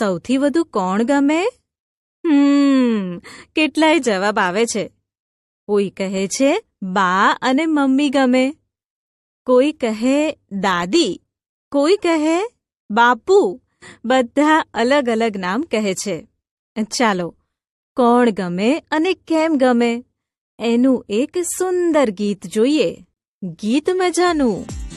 સૌથી વધુ કોણ ગમે? હમ, કેટલાય જવાબ આવે છે. કોઈ કહે છે, બા અને મમ્મી ગમે. કોઈ કહે, દાદી. કોઈ કહે, બાપુ. બધા અલગ અલગ નામ કહે છે. ચાલો, કોણ ગમે અને કેમ ગમે? એનું એક સુંદર ગીત જોઈએ. ગીત મજાનું.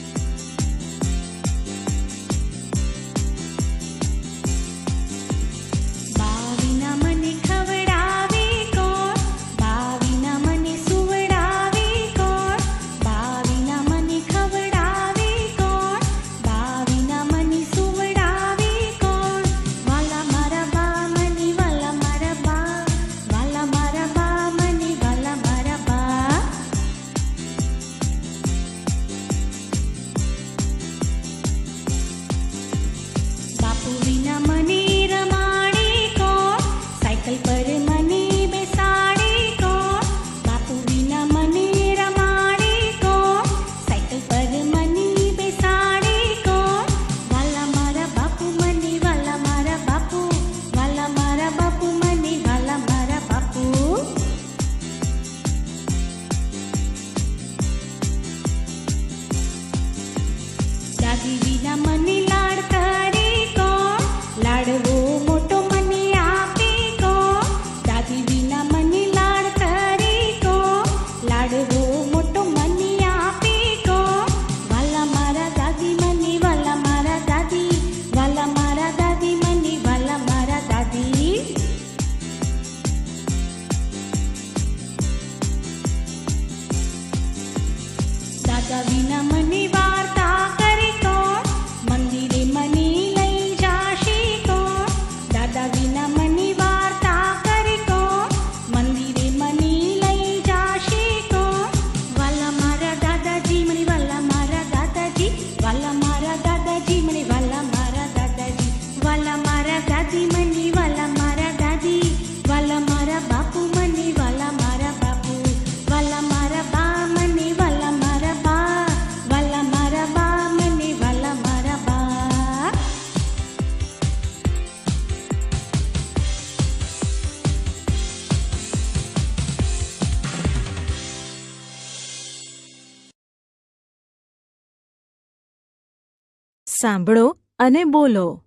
સાંભળો અને બોલો.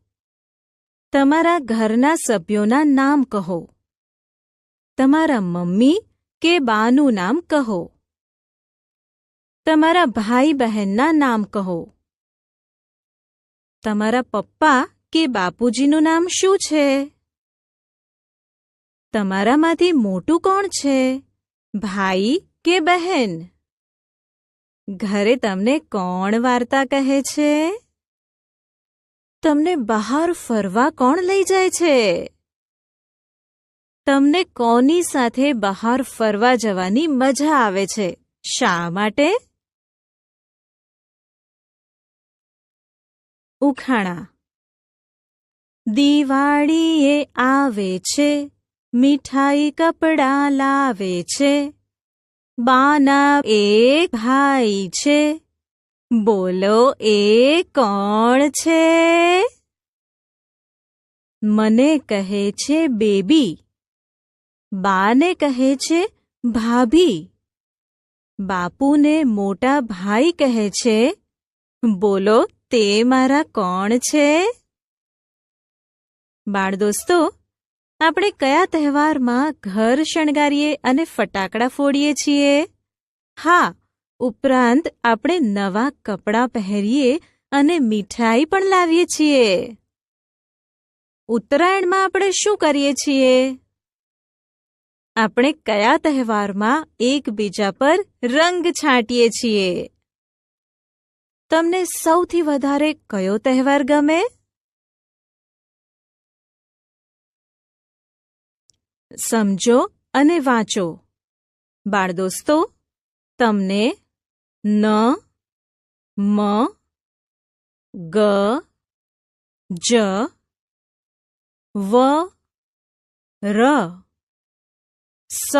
તમારા ઘરના સભ્યોના નામ કહો. તમારા મમ્મી કે બાનું નામ કહો. તમારા ભાઈ બહેનના નામ કહો. તમારા પપ્પા કે બાપુજીનું નામ શું છે? તમારામાંથી મોટું કોણ છે? ભાઈ કે બહેન? ઘરે તમને કોણ વાર્તા કહે છે? તમને બહાર ફરવા કોણ લઈ જાય છે? તમને કોની સાથે બહાર ફરવા જવાની મજા આવે છે? શા માટે? ઉખાણા. દિવાળીએ આવે છે, મીઠાઈ કપડાં લાવે છે, બાના એક ભાઈ છે. બોલો, એ કોણ છે? મને કહે છે બેબી. બાને કહે છે ભાભી. બાપુને મોટા ભાઈ કહે છે, બોલો, તે મારા કોણ છે? બાળ દોસ્તો આપણે કયા તહેવારમાં ઘર શણગારીએ અને ફટાકડા ફોડીએ છીએ? હા ઉપરાંત, આપણે નવા કપડાં પહેરીએ અને મીઠાઈ પણ લાવીએ છીએ. ઉત્તરાયણમાં આપણે શું કરીએ છીએ? આપણે કયા તહેવારમાં એકબીજા પર રંગ છાંટીએ છીએ? તમને સૌથી વધારે કયો તહેવાર ગમે? સમજો અને વાંચો. બાળ દોસ્તો તમને ન, મ, ગ, જ, વ, ર, સ.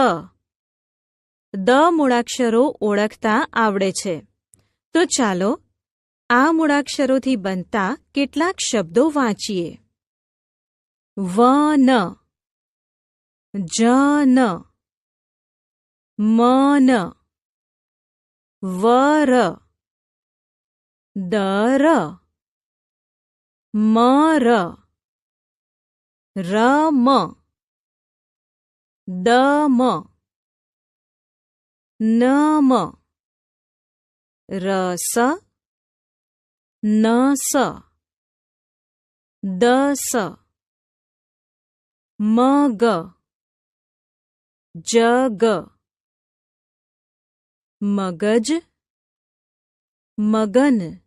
દ મૂળાક્ષરો ઓળખતા આવડે છે. તો ચાલો, આ મૂળાક્ષરોથી બનતા કેટલાક શબ્દો વાંચીએ. વન, જન, મન. વર દર મર રમ દમ નમ રસ નસ દસ મગ જગ મગજ, મગન,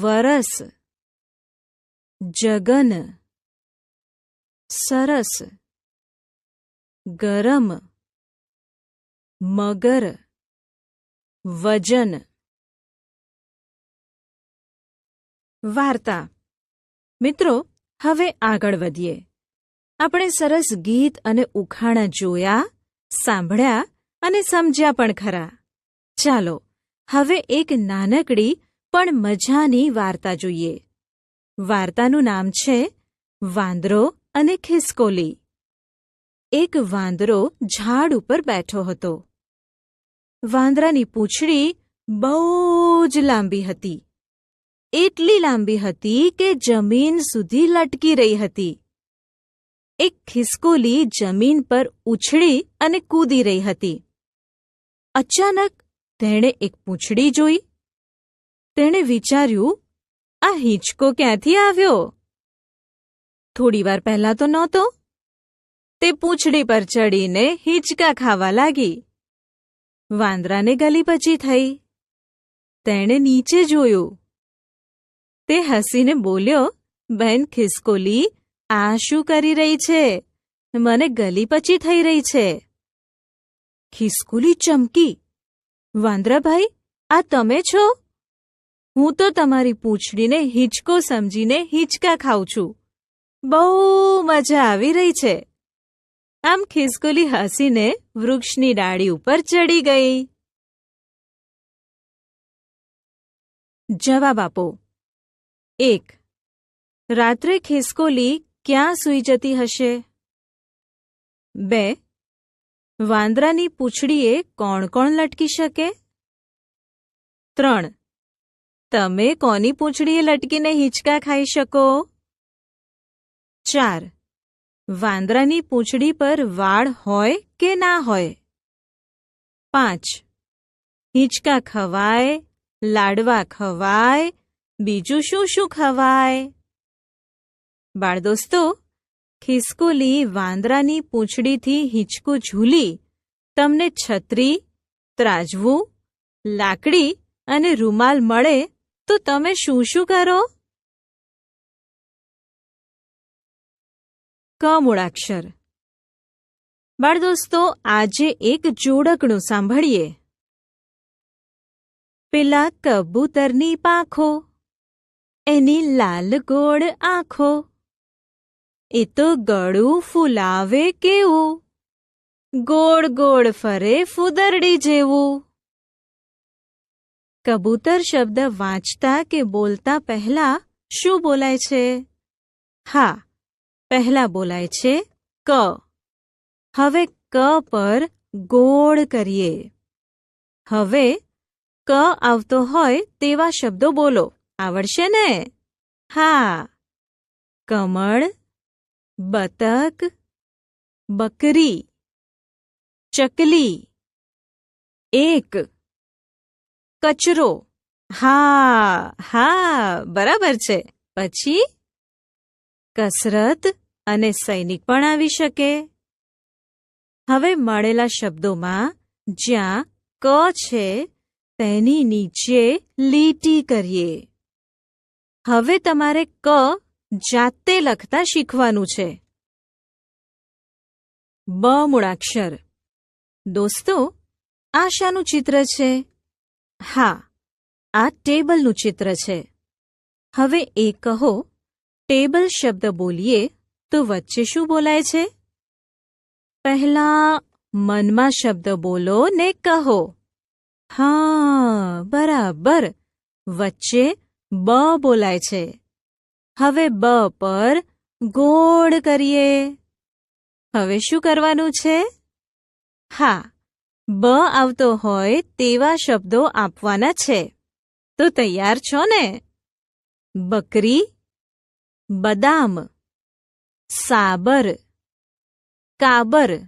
વરસ, જગન, સરસ, ગરમ, મગર, વજન. વાર્તા. મિત્રો, હવે આગળ વધીએ. આપણે સરસ ગીત અને ઉખાણા જોયા, સાંભળ્યા અને સમજ્યા પણ ખરા. ચાલો, હવે એક નાનકડી પણ મજાની વાર્તા જોઈએ. વાર્તાનું નામ છે, વાંદરો અને ખિસકોલી. એક વાંદરો ઝાડ ઉપર બેઠો હતો. વાંદરાની પૂંછડી બહુ જ લાંબી હતી. એટલી લાંબી હતી કે જમીન સુધી લટકી રહી હતી. એક ખિસકોલી જમીન પર ઉછળી અને કૂદી રહી હતી. અચાનક તેણે એક પૂંછડી જોઈ. તેણે વિચાર્યું, આ હિંચકો ક્યાંથી આવ્યો? થોડીવાર પહેલા તો નહોતો. તે પૂંછડી પર ચડીને હિંચકા ખાવા લાગી. વાંદરાને ગલીપચી થઈ. તેણે નીચે જોયું. તે હસીને બોલ્યો, બેન ખિસકોલી, આ શું કરી રહી છે? મને ગલીપચી થઈ રહી છે. ખિસકોલી ચમકી. વાંદરાભાઈ, આ તમે છો? હું તો તમારી પૂંછડીને હિંચકો સમજીને હિંચકા ખાઉં છું. બહુ મજા આવી રહી છે. આમ ખિસકોલી હસીને વૃક્ષની ડાળી ઉપર ચડી ગઈ. જવાબ આપો. એક. રાત્રે ખિસકોલી ક્યાં સૂઈ જતી હશે? બે. વાંદરાની પૂંછડીએ કોણ કોણ લટકી શકે? ત્રણ. તમે કોની પૂંછડીએ લટકીને હિંચકા ખાઈ શકો? ચાર. વાંદરાની પૂંછડી પર વાળ હોય કે ના હોય? પાંચ. હિંચકા ખવાય, લાડવા ખવાય, બીજું શું શું ખવાય? બાળ દોસ્તો ખિસકોલી વાંદરાની પૂંછડીથી હિંચકું ઝૂલી, તમને છત્રી, ત્રાજવું, લાકડી અને રૂમાલ મળે તો તમે શું શું કરો? ક મૂળાક્ષર. બાળ દોસ્તો, આજે એક જોડકણું સાંભળીએ. પેલા કબૂતરની પાંખો, એની લાલ ગોળ આંખો. એ તો ગળું ફૂલાવે કેવું? ગોળ ગોળ ફરે ફુદરડી જેવું. કબૂતર શબ્દ વાંચતા કે બોલતા પહેલા શું બોલાય છે? હા, પહેલા બોલાય છે ક. હવે ક પર ગોળ કરીએ. હવે ક આવતો હોય તેવા શબ્દો બોલો. આવડશે ને? હા. કમળ બતક, બકરી, ચકલી, એક, કચરો. હા હા, બરાબર છે. પછી? કસરત અને સૈનિક પણ આવી શકે. હવે મળેલા શબ્દોમાં જ્યાં ક છે, તેની નીચે લીટી કરીએ. હવે તમારે ક જાતે લખતા શીખવાનું છે. બ મૂળાક્ષર. દોસ્તો આ શાનું ચિત્ર છે. હા, આ ટેબલનું ચિત્ર છે. હવે એ કહો, ટેબલ શબ્દ બોલીએ તો વચ્ચે શું બોલાય છે? પહેલા મનમાં શબ્દ બોલો ને કહો. હા, બરાબર. વચ્ચે બ બોલાય છે. હવે બ પર ગોળ કરીએ. હવે શું કરવાનું છે? હા, બ આવતો હોય તેવા શબ્દો આપવાના છે. તો તૈયાર છો ને? બકરી, બદામ, સાબર, કાબર,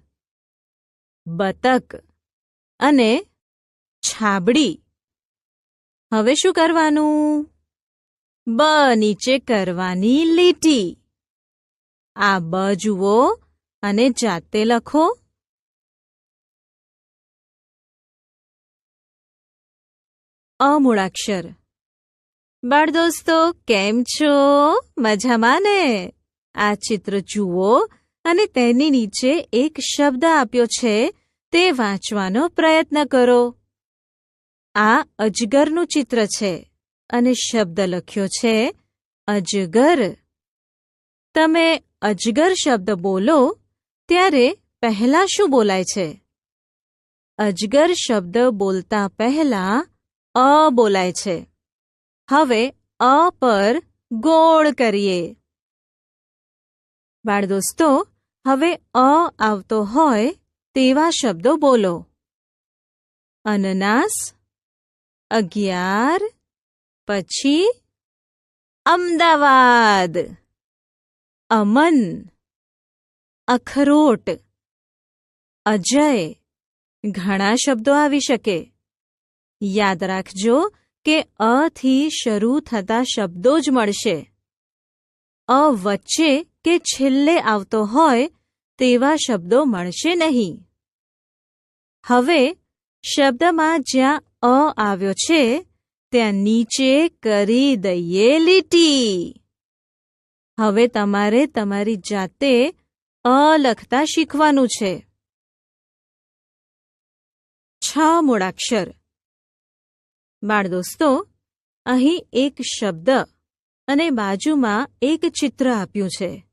બતક અને છાબડી. હવે શું કરવાનું? બ નીચે કરવાની લીટી. આ બ જુઓ અને જાતે લખો. અમૂળાક્ષર. બાળ દોસ્તો, કેમ છો? મજામાં ને? આ ચિત્ર જુઓ અને તેની નીચે એક શબ્દ આપ્યો છે, તે વાંચવાનો પ્રયત્ન કરો. આ અજગરનું ચિત્ર છે. અને શબ્દ લખ્યો છે, અજગર. તમે અજગર શબ્દ બોલો, ત્યારે પહેલા શું બોલાય છે? અજગર શબ્દ બોલતા પહેલા અ બોલાય છે. હવે અ પર ગોળ કરીએ. બાળ દોસ્તો હવે અ આવતો હોય તેવા શબ્દો બોલો. અનનાસ, અગિયાર પછી અમદાવાદ અમન અખરોટ અજય ઘણા શબ્દો આવી શકે યાદ રાખજો કે અ થી શરૂ થતા શબ્દો જ મળશે અ વચ્ચે કે છેલ્લે આવતો હોય તેવા શબ્દો મળશે નહીં હવે શબ્દમાં જ્યાં અ આવ્યો છે ત્યાં નીચે કરી દઈએ લીટી. હવે તમારે તમારી જાતે અ લખતા શીખવાનું છે. છ મૂળાક્ષર. બાળ દોસ્તો અહીં એક શબ્દ અને બાજુમાં એક ચિત્ર આપ્યું છે.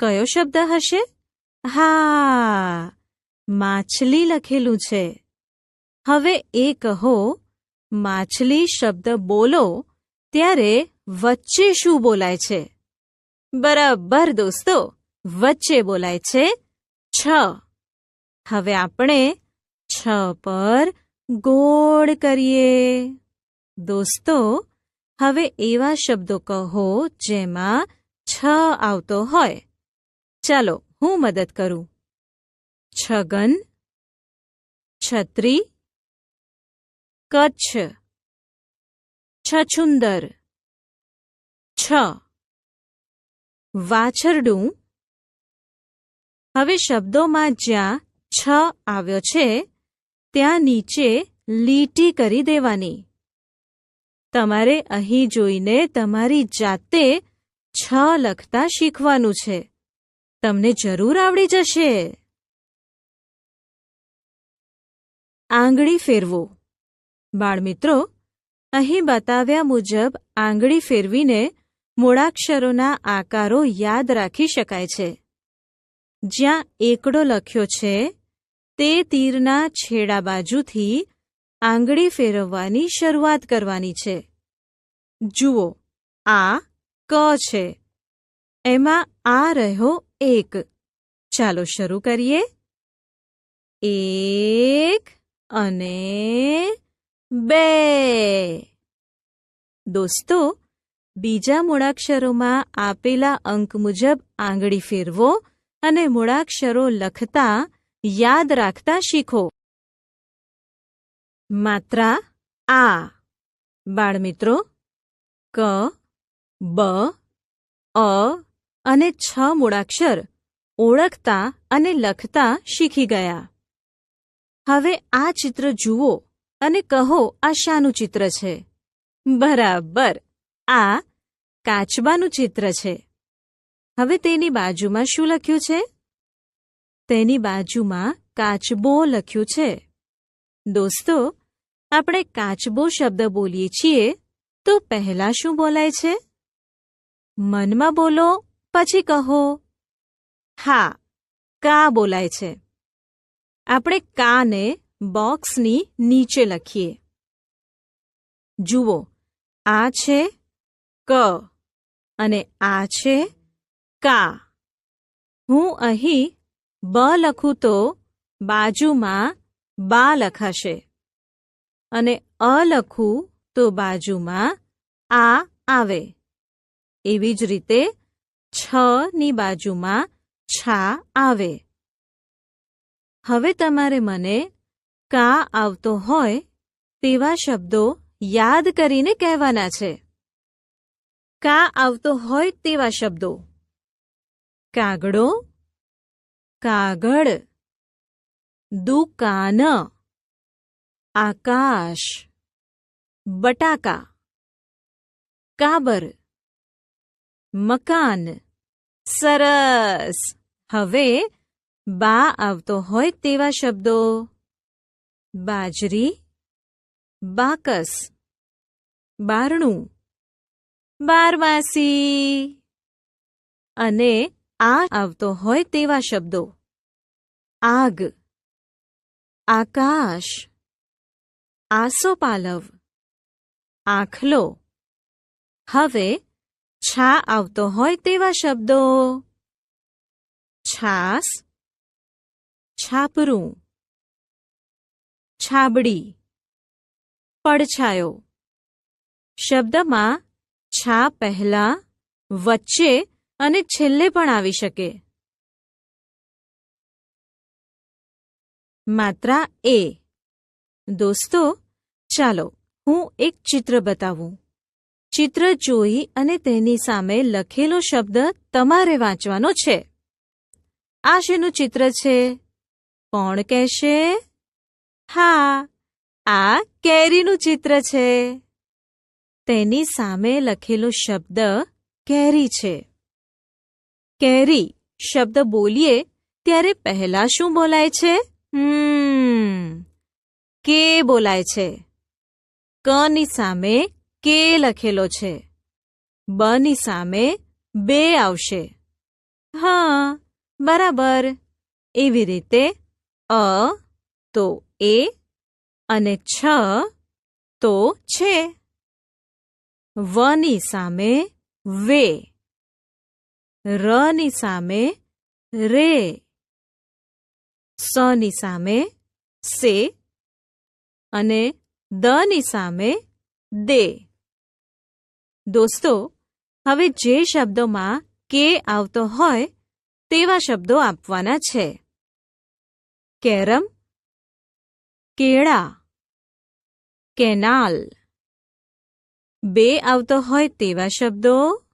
કયો શબ્દ હશે? હા, માછલી લખેલું છે. હવે એ કહો માછલી શબ્દ બોલો ત્યારે વચ્ચે શું બોલાય છે? બરાબર દોસ્તો, વચ્ચે બોલાય છે છ. હવે આપણે છ પર ગોળ કરીએ. દોસ્તો, હવે એવા શબ્દો કહો જેમાં છ આવતો હોય. ચાલો, હું મદદ કરું. છગન, છત્રી કચ્છ. છછુંદર. છ. વાછરડું. હવે શબ્દોમાં જ્યાં છ આવ્યો છે, ત્યાં નીચે લીટી કરી દેવાની. તમારે અહીં જોઈને તમારી જાતે છ લખતા શીખવાનું છે. તમને જરૂર આવડી જશે. આંગળી ફેરવો. બાળમિત્રો, અહીં બતાવ્યા મુજબ આંગળી ફેરવીને મૂળાક્ષરોના આકારો યાદ રાખી શકાય છે. જ્યાં એકડો લખ્યો છે, તે તીરના છેડા બાજુથી આંગળી ફેરવવાની શરૂઆત કરવાની છે. જુઓ, આ ક છે. એમાં આ રહ્યો એક. ચાલો શરૂ કરીએ. એક અને બે. દોસ્તો, બીજા મૂળાક્ષરોમાં આપેલા અંક મુજબ આંગળી ફેરવો અને મૂળાક્ષરો લખતા, યાદ રાખતા શીખો. માત્રા, આ. બાળમિત્રો, ક, બ, અ અને છ મૂળાક્ષર ઓળખતા અને લખતા શીખી ગયા. હવે આ ચિત્ર જુઓ. અને કહો, આ શાનું ચિત્ર છે? બરાબર. આ કાચબાનું ચિત્ર છે. હવે તેની બાજુમાં શું લખ્યું છે? તેની બાજુમાં કાચબો લખ્યું છે. દોસ્તો, આપણે કાચબો શબ્દ બોલીએ છીએ, તો પહેલા શું બોલાય છે? મનમાં બોલો, પછી કહો. હા, કા બોલાય છે? આપણે કાને બોક્સની નીચે લખીએ. જુઓ, આ છે ક અને આ છે કા. હું અહીં બ લખું તો બાજુમાં બા લખાશે અને અ લખું તો બાજુમાં આ આવે. એવી જ રીતે છ ની બાજુમાં છા આવે. હવે તમારે મને કા આવતો હોય તેવા શબ્દો યાદ કરીને કહેવાના છે. કા આવતો હોય તેવા શબ્દો. કાગડો. કાગળ. દુકાન. આકાશ. બટાકા. કાબર. મકાન. સરસ. હવે બા આવતો હોય તેવા શબ્દો. બાજરી, બાકસ, બારણું બારમાસી અને આ આવતો હોય તેવા શબ્દો. આગ, આકાશ, આસોપાલવ, આખલો. હવે, છા આવતો હોય તેવા શબ્દો. છાસ, છાપરું. છાબડી. પડછાયો. શબ્દમાં, છા પહેલા, વચ્ચે અને છેલ્લે પણ આવી શકે. માત્રા એ. દોસ્તો, ચાલો, હું એક ચિત્ર બતાવું. ચિત્ર જોઈ અને તેની સામે લખેલો શબ્દ તમારે વાંચવાનો છે. આ શેનું ચિત્ર છે? કોણ કહેશે? હા, આ કેરીનું ચિત્ર છે. તેની સામે લખેલો શબ્દ કેરી છે. કેરી શબ્દ બોલીએ ત્યારે પહેલા શું બોલાય છે? હમ, કે બોલાય છે? ક ની સામે કે લખેલો છે. બ ની સામે બે આવશે. હા, બરાબર. એવી રીતે અ, તો. એ અને છ તો છે. વની સામે વે. ર ની સામે રે. સની સામે સે. અને દની સામે દે. દોસ્તો, હવે જે શબ્દોમાં કે આવતો હોય, તેવા શબ્દો આપવાના છે. કેરમ કેળા, કેનાલ. બે આવતો હોય તેવા શબ્દો.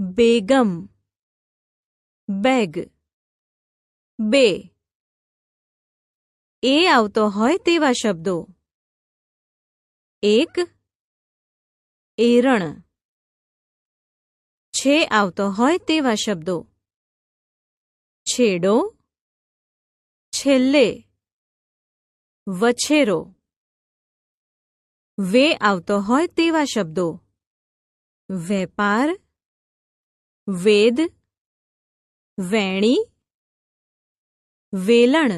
બેગમ, બેગ. બે. એ આવતો હોય તેવા શબ્દો. એક, એરણ. છે આવતો હોય તેવા શબ્દો. છેડો, છેલ્લે. વછેરો. વે આવતો હોય તેવા શબ્દો. વેપાર. વેદ. વેણી. વેલણ.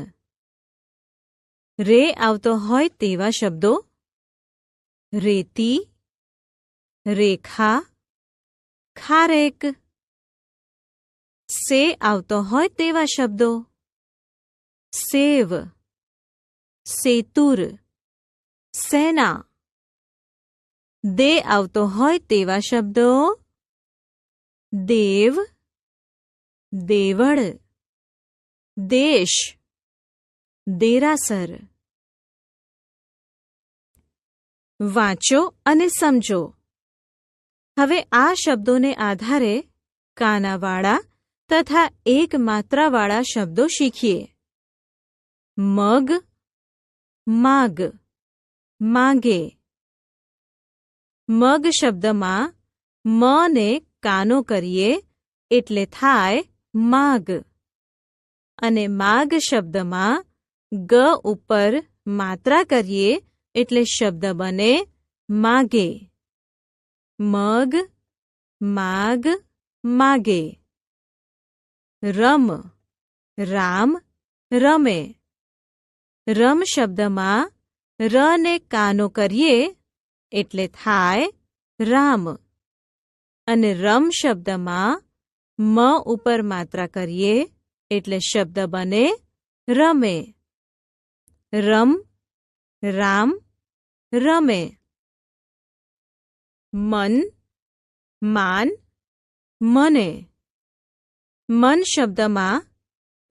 રે આવતો હોય તેવા શબ્દો. રેતી. રેખા. ખારેક. સે આવતો હોય તેવા શબ્દો. સેવ. સેતુર સેના દે આવતો હોય તેવા શબ્દો દેવ દેવળ દેશ દેરાસર વાંચો અને સમજો હવે આ શબ્દોને આધારે કાનાવાળા તથા એક માત્રાવાળા શબ્દો શીખીએ મગ માગ, માંગે. મગ શબ્દમાં, મ ને કાનો કરીએ એટલે થાય માગ. અને માગ શબ્દમાં, ગ ઉપર માત્રા કરીએ એટલે શબ્દ બને માગે. મગ, માગ, માગે. રમ, રામ, રમે. રમ શબ્દમાં ર ને કાનો કરીએ એટલે થાય રામ. અને રમ શબ્દમાં મ ઉપર માત્રા કરીએ એટલે શબ્દ બને રમે. રમ, રામ, રમે. મન, માન, મને. મન શબ્દમાં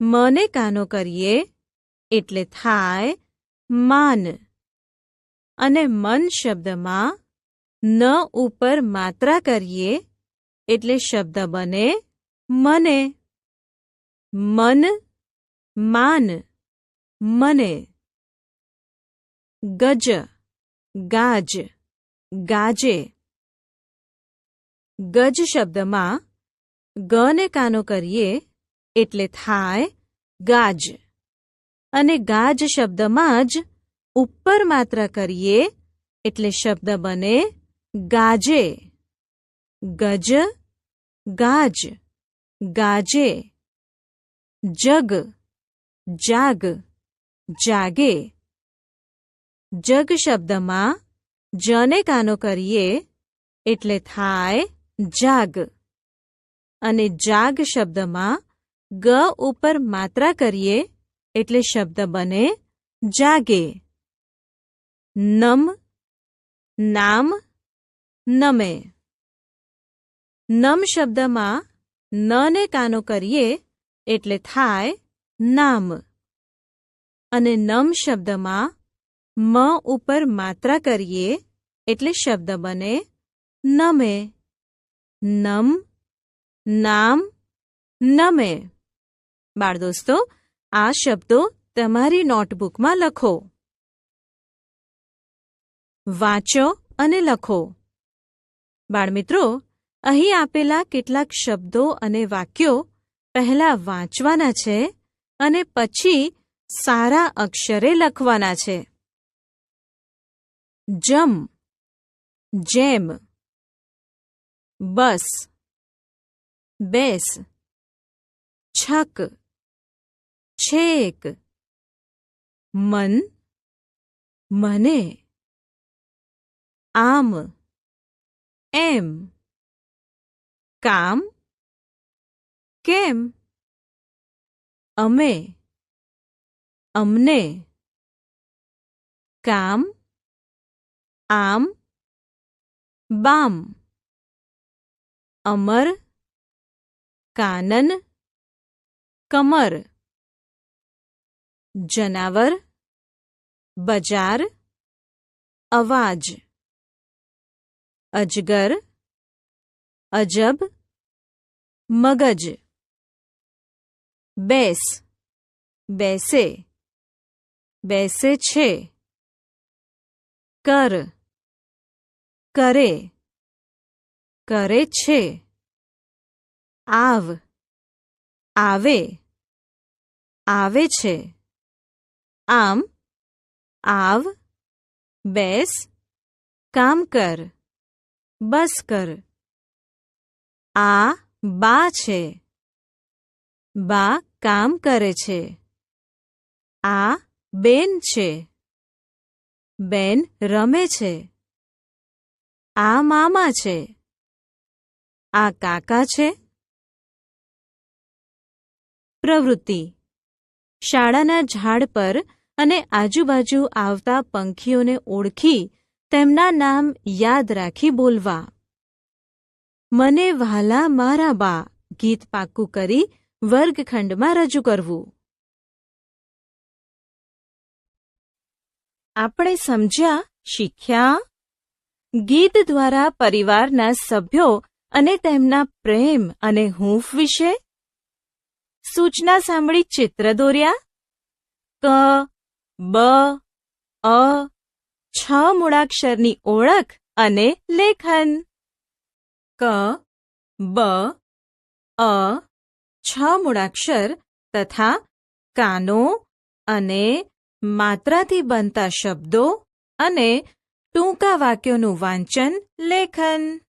મને કાનો કરીએ એટલે થાય માન. અને મન શબ્દમાં ન ઉપર માત્રા કરીએ એટલે શબ્દ બને મને. મન, માન, મને. ગજ, ગાજ, ગાજે. ગજ શબ્દમાં ગને કાનો કરીએ એટલે થાય ગાજ. અને ગાજ શબ્દમાં જ ઉપર માત્રા કરીએ એટલે શબ્દ બને ગાજે. ગજ, ગાજ, ગાજે. જગ, જાગ, જાગે. જગ શબ્દમાં જને કાનો કરીએ એટલે થાય જાગ. અને જાગ શબ્દમાં ગ ઉપર માત્રા કરીએ એટલે શબ્દ બને જાગે. નમ, નામ, નમે. નમ શબ્દમાં ન ને કાનો કરીએ એટલે થાય નામ. અને નમ શબ્દમાં મ ઉપર માત્રા કરીએ એટલે શબ્દ બને નમે. નમ, નામ, નમે. બાળ દોસ્તો આ શબ્દો તમારી નોટબુકમાં લખો. વાંચો અને લખો. બાળમિત્રો, અહીં આપેલા કેટલાક શબ્દો અને વાક્યો પહેલા વાંચવાના છે અને પછી સારા અક્ષરે લખવાના છે. જમ, જેમ, બસ, બેસ, છક છેક મન મને આમ એમ કામ કેમ અમે અમને કામ આમ બામ અમર કાનન કમર જનાવર, બજાર, અવાજ, અજગર, અજબ, મગજ, બેસ, બેસે બેસે છે, કર, કરે કરે છે, આવ, આવે આવે છે. આમ, આવ, બેસ, કામ કર, બસ કર. આ બા છે. બા કામ કરે છે. આ બેન છે. બેન રમે છે. આ મામા છે. આ કાકા છે. પ્રવૃત્તિ. શાળાના ઝાડ પર અને આજુબાજુ આવતા પંખીઓને ઓળખી તેમના નામ યાદ રાખી બોલવા. મને વહાલા મારા બા, ગીત પાક્કું કરી વર્ગખંડમાં રજૂ કરવું. આપણે સમજ્યા, શીખ્યા? ગીત દ્વારા પરિવારના સભ્યો અને તેમના પ્રેમ અને હૂંફ વિશે? સૂચના સાંભળી ચિત્ર દોર્યા? ક બ, અ, છ મૂળાક્ષરની ઓળખ અને લેખન. ક, બ, અ, છ મૂળાક્ષર તથા કાનો અને માત્રાથી બનતા શબ્દો અને ટૂંકા વાક્યોનું વાંચન, લેખન.